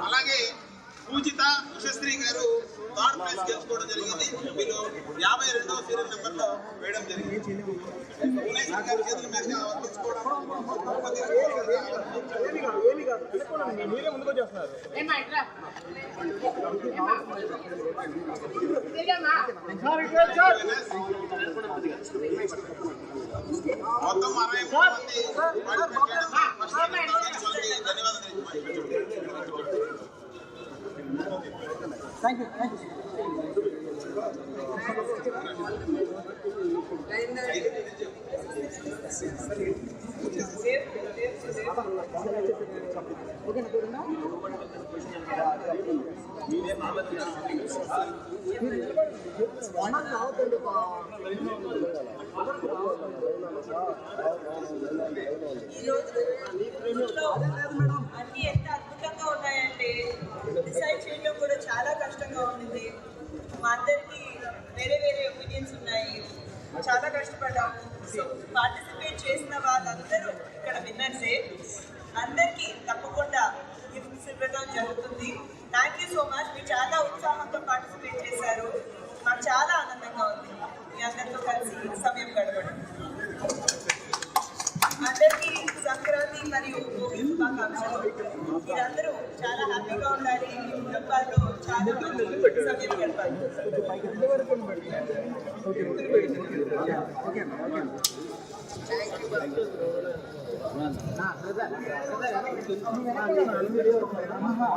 అలాగే పూజిత ఉషశ్రీ గారు third prize గెలుచుకోవడం జరిగింది వీళ్ళు యాభై రెండవ సీరియల్ నెంబర్లో వేయడం జరిగింది గారి చేతుల మీదుగా మొత్తం అరవై మంది ధన్యవాదాలు థ్యాంక్ యూ థ్యాంక్ యూ అన్ని ఎంత అద్భుతంగా ఉన్నాయంటే డిసైడ్ చేయడం కూడా చాలా కష్టంగా ఉంది మా అందరికీ వేరే వేరే ఒపీనియన్స్ ఉన్నాయి. చాలా కష్టపడ్డాము. సో పార్టిసిపేట్ చేసిన వాళ్ళందరూ ఇక్కడ విన్నర్సే అందరికీ తప్పకుండా గిఫ్ట్స్ ఇవ్వడం జరుగుతుంది. థ్యాంక్ యూ సో మచ్ మీరు చాలా ఉత్సాహంతో పార్టిసిపేట్ చేశారు. మాకు చాలా ఆనందంగా ఉంది. మీ అందరితో కలిసి సమయం గడపడం. అందరికీ సంక్రాంతి మరియు శుభాకాంక్షలు. మీరందరూ చాలా హ్యాపీగా ఉండాలి. మీ కుటుంబాల్లో చాలా మంది సమయం గడపాలి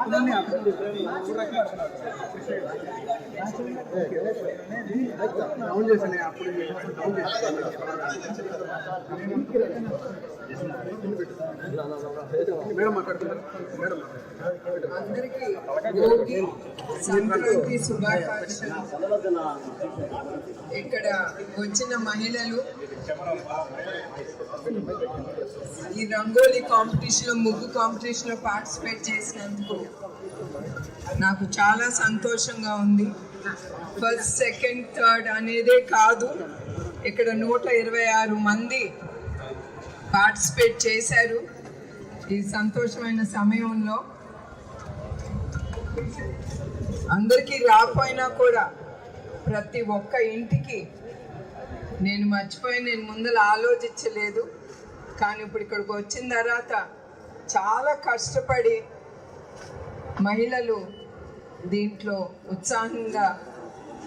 డౌన్ అప్పుడు డౌన్ చేశాను మేడం మాట్లాడుతున్నారు మేడం అందరికీ సంక్రాంతి శుభాకాంక్షలు. ఇక్కడ వచ్చిన మహిళలు ఈ రంగోలీ కాంపిటీషన్లో ముగ్గు కాంపిటీషన్లో పార్టిసిపేట్ చేసినందుకు నాకు చాలా సంతోషంగా ఉంది. ఫస్ట్ సెకండ్ థర్డ్ అనేదే కాదు. ఇక్కడ నూట ఇరవై ఆరు మంది పార్టిసిపేట్ చేశారు. ఈ సంతోషమైన సమయంలో అందరికీ రాకపోయినా కూడా ప్రతి ఒక్క ఇంటికి నేను మర్చిపోయి నేను ముందర ఆలోచించలేదు. కానీ ఇప్పుడు ఇక్కడికి వచ్చిన తర్వాత చాలా కష్టపడి మహిళలు దీంట్లో ఉత్సాహంగా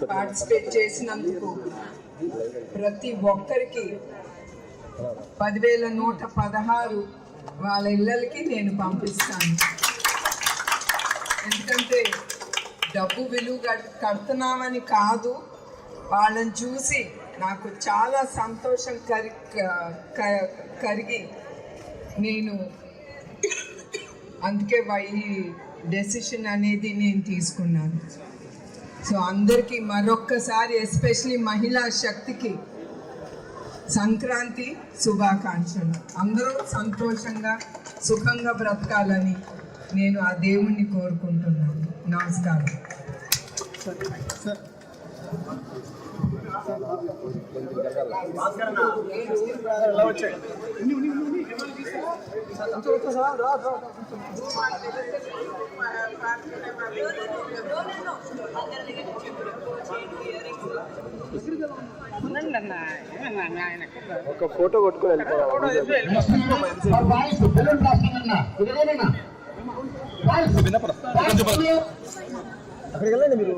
పార్టిసిపేట్ చేసినందుకు ప్రతి ఒక్కరికి పదివేల నూట పదహారు వాళ్ళ ఇళ్ళకి నేను పంపిస్తాను. ఎందుకంటే డబ్బు విలువ కట్- కడుతున్నామని కాదు వాళ్ళని చూసి నాకు చాలా సంతోషం కరి క- కరిగి నేను అందుకే వై- ఈ డెసిషన్ అనేది నేను తీసుకున్నాను. సో అందరికీ మరొక్కసారి ఎస్పెషలీ మహిళా శక్తికి సంక్రాంతి శుభాకాంక్షలు. అందరూ సంతోషంగా సుఖంగా బ్రతకాలని నేను ఆ దేవుణ్ణి కోరుకుంటున్నాను. నమస్కారం. ఒక ఫోటో కొట్టుకొని వెళ్ళిపోవాలి. అక్కడికి వెళ్ళండి మీరు.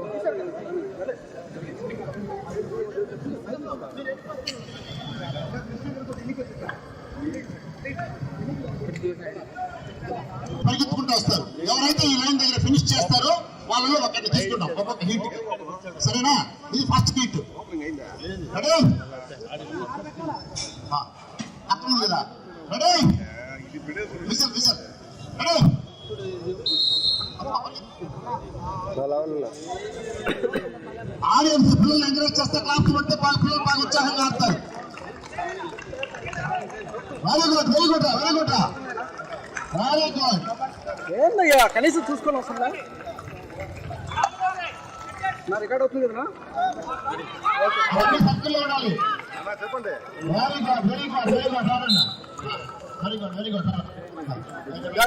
ఈ లైన్ దగ్గర ఫినిష్ చేస్తారో వాళ్ళలో ఒకటి తీసుకుంటాం ఒక్కొక్క హీట్ సరేనా? ఇది ఫస్ట్ హీట్ రెడీ ఆ, అక్కడ ready whistle whistle ready audience పిల్లల్ని ఎంకరేజ్ చేస్తే క్లాస్ పడితే వాళ్ళ పిల్లలు బాగా ఉత్సాహంగా ఆడతారు. Very good very good very good very good ఏందయ్యా? కనీసం చూసుకొని వస్తుందా నా రికార్డ్ అవుతుంది కదా good very good very good very good